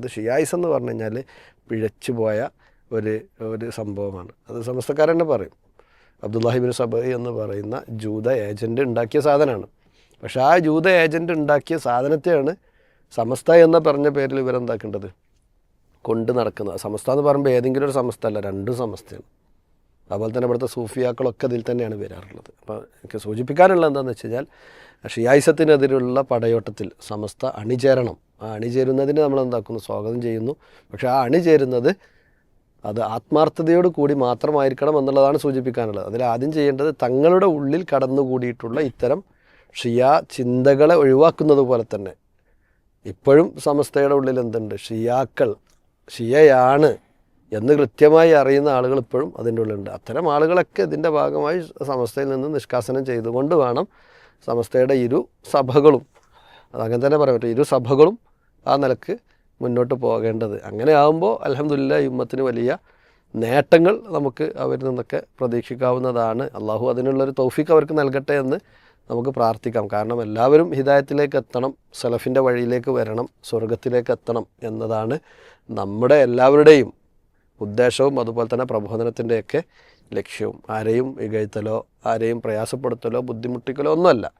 ഇത് ഷിയായിസ് എന്ന് പറഞ്ഞു കഴിഞ്ഞാൽ പിഴച്ചു പോയ ഒരു ഒരു സംഭവമാണ്. അത് സമസ്തക്കാരൻ തന്നെ പറയും. അബ്ദുല്ലാഹിബിൻ സബഹി എന്ന് പറയുന്ന ജൂത ഏജന്റ് ഉണ്ടാക്കിയ സാധനമാണ്. പക്ഷേ ആ ജൂത ഏജന്റ് ഉണ്ടാക്കിയ സാധനത്തെയാണ് സമസ്ത എന്ന പറഞ്ഞ പേരിൽ ഇവരെന്താക്കേണ്ടത്? കൊണ്ട് നടക്കുന്നത്. സമസ്ത എന്ന് പറയുമ്പോൾ ഏതെങ്കിലും ഒരു സമസ്ത അല്ല രണ്ടും സമസ്തയാണ്. അതുപോലെ തന്നെ ഇവിടുത്തെ സൂഫിയാക്കളൊക്കെ ഇതിൽ തന്നെയാണ് വരാറുള്ളത്. അപ്പോൾ എനിക്ക് സൂചിപ്പിക്കാനുള്ളത് എന്താണെന്ന് വെച്ച് കഴിഞ്ഞാൽ ഷിയായിസത്തിനെതിരെയുള്ള പടയോട്ടത്തിൽ സമസ്ത അണിചേരണം. ആ അണിചേരുന്നതിന് നമ്മൾ എന്താക്കുന്നു? സ്വാഗതം ചെയ്യുന്നു. പക്ഷേ ആ അണിചേരുന്നത് അത് ആത്മാർത്ഥതയോട് കൂടി മാത്രമായിരിക്കണം എന്നുള്ളതാണ് സൂചിപ്പിക്കാനുള്ളത്. അതിൽ ആദ്യം ചെയ്യേണ്ടത് തങ്ങളുടെ ഉള്ളിൽ കടന്നുകൂടിയിട്ടുള്ള ഇത്തരം ഷിയാ ചിന്തകളെ ഒഴിവാക്കുന്നത് പോലെ തന്നെ. ഇപ്പോഴും സമസ്തയുടെ ഉള്ളിൽ എന്തുണ്ട്? ഷിയാക്കൾ ഷിയയാണ് എന്ന് കൃത്യമായി അറിയുന്ന ആളുകൾ ഇപ്പോഴും അതിന്റെ ഉള്ളിലുണ്ട്. അത്തരം ആളുകളൊക്കെ ഇതിന്റെ ഭാഗമായി സമസ്തയിൽ നിന്ന് നിഷ്കാസനം ചെയ്തുകൊണ്ട് വേണം സമസ്തയുടെ ഇരു സഭകളും. അതങ്ങനെ തന്നെ പറയാൻ പറ്റും. ഇരു സഭകളും ആ നിലയ്ക്ക് മുന്നോട്ട് പോകേണ്ടത്. അങ്ങനെ ആകുമ്പോൾ അലഹമില്ല യുമ്മത്തിന് വലിയ നേട്ടങ്ങൾ നമുക്ക് അവരിൽ നിന്നൊക്കെ പ്രതീക്ഷിക്കാവുന്നതാണ്. അള്ളാഹു അതിനുള്ളൊരു തൗഫീക്ക് അവർക്ക് നൽകട്ടെ എന്ന് നമുക്ക് പ്രാർത്ഥിക്കാം. കാരണം എല്ലാവരും ഹിദായത്തിലേക്ക് എത്തണം സലഫിന്റെ വഴിയിലേക്ക് വരണം സ്വർഗത്തിലേക്ക് എത്തണം എന്നതാണ് നമ്മുടെ എല്ലാവരുടെയും ഉദ്ദേശവും അതുപോലെ തന്നെ പ്രബോധനത്തിന്റെയൊക്കെ ലക്ഷ്യവും. ആരെയും ഇകഴ്ത്തലോ ആരെയും പ്രയാസപ്പെടുത്തലോ ബുദ്ധിമുട്ടിക്കലോ ഒന്നുമല്ല.